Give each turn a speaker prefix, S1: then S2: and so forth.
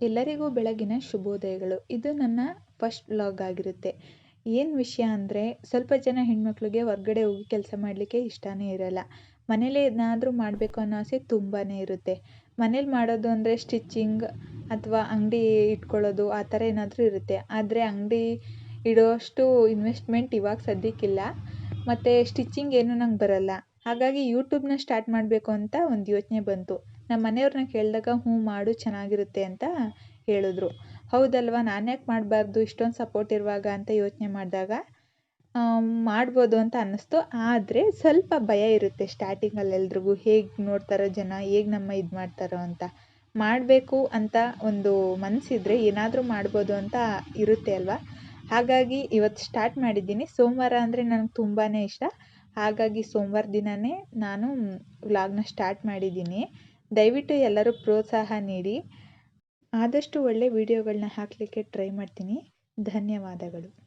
S1: ಎಲ್ಲರಿಗೂ ಬೆಳಗಿನ ಶುಭೋದಯಗಳು. ಇದು ನನ್ನ ಫಸ್ಟ್ ವ್ಲಾಗ್ ಆಗಿರುತ್ತೆ. ಏನು ವಿಷಯ ಅಂದರೆ, ಸ್ವಲ್ಪ ಜನ ಹೆಣ್ಮಕ್ಳಿಗೆ ಹೊರ್ಗಡೆ ಹೋಗಿ ಕೆಲಸ ಮಾಡಲಿಕ್ಕೆ ಇಷ್ಟನೇ ಇರಲ್ಲ. ಮನೇಲೇ ಏನಾದರೂ ಮಾಡಬೇಕು ಅನ್ನೋ ಆಸೆ ತುಂಬಾ ಇರುತ್ತೆ. ಮನೇಲಿ ಮಾಡೋದು ಅಂದರೆ ಸ್ಟಿಚ್ಚಿಂಗ್ ಅಥವಾ ಅಂಗಡಿ ಇಟ್ಕೊಳ್ಳೋದು ಆ ಥರ ಏನಾದರೂ ಇರುತ್ತೆ. ಆದರೆ ಅಂಗಡಿ ಇಡೋಷ್ಟು ಇನ್ವೆಸ್ಟ್ಮೆಂಟ್ ಇವಾಗ ಸದ್ಯಕ್ಕಿಲ್ಲ ಮತ್ತು ಸ್ಟಿಚ್ಚಿಂಗ್ ಏನು ನಂಗೆ ಬರಲ್ಲ. ಹಾಗಾಗಿ ಯೂಟ್ಯೂಬ್ನ ಸ್ಟಾರ್ಟ್ ಮಾಡಬೇಕು ಅಂತ ಒಂದು ಯೋಚನೆ ಬಂತು. ನಮ್ಮ ಮನೆಯವ್ರನ್ನ ಕೇಳಿದಾಗ, ಹ್ಞೂ ಮಾಡು, ಚೆನ್ನಾಗಿರುತ್ತೆ ಅಂತ ಹೇಳಿದ್ರು. ಹೌದಲ್ವಾ, ನಾನು ಯಾಕೆ ಮಾಡಬಾರ್ದು? ಇಷ್ಟೊಂದು ಸಪೋರ್ಟ್ ಇರುವಾಗ ಅಂತ ಯೋಚನೆ ಮಾಡಿದಾಗ ಮಾಡ್ಬೋದು ಅಂತ ಅನ್ನಿಸ್ತು. ಆದರೆ ಸ್ವಲ್ಪ ಭಯ ಇರುತ್ತೆ ಸ್ಟಾರ್ಟಿಂಗಲ್ಲಿ ಎಲ್ರಿಗೂ. ಹೇಗೆ ನೋಡ್ತಾರೋ ಜನ, ಹೇಗೆ ನಮ್ಮ ಇದು ಮಾಡ್ತಾರೋ ಅಂತ. ಮಾಡಬೇಕು ಅಂತ ಒಂದು ಮನಸ್ಸಿದ್ರೆ ಏನಾದರೂ ಮಾಡ್ಬೋದು ಅಂತ ಇರುತ್ತೆ ಅಲ್ವಾ? ಹಾಗಾಗಿ ಇವತ್ತು ಸ್ಟಾರ್ಟ್ ಮಾಡಿದ್ದೀನಿ. ಸೋಮವಾರ ಅಂದರೆ ನನಗೆ ತುಂಬಾ ಇಷ್ಟ. ಹಾಗಾಗಿ ಸೋಮವಾರ ದಿನವೇ ನಾನು ವ್ಲಾಗ್ನ ಸ್ಟಾರ್ಟ್ ಮಾಡಿದ್ದೀನಿ. ದಯವಿಟ್ಟು ಎಲ್ಲರೂ ಪ್ರೋತ್ಸಾಹ ನೀಡಿ. ಆದಷ್ಟು ಒಳ್ಳೆ ವೀಡಿಯೋಗಳನ್ನ ಹಾಕಲಿಕ್ಕೆ ಟ್ರೈ ಮಾಡ್ತೀನಿ. ಧನ್ಯವಾದಗಳು.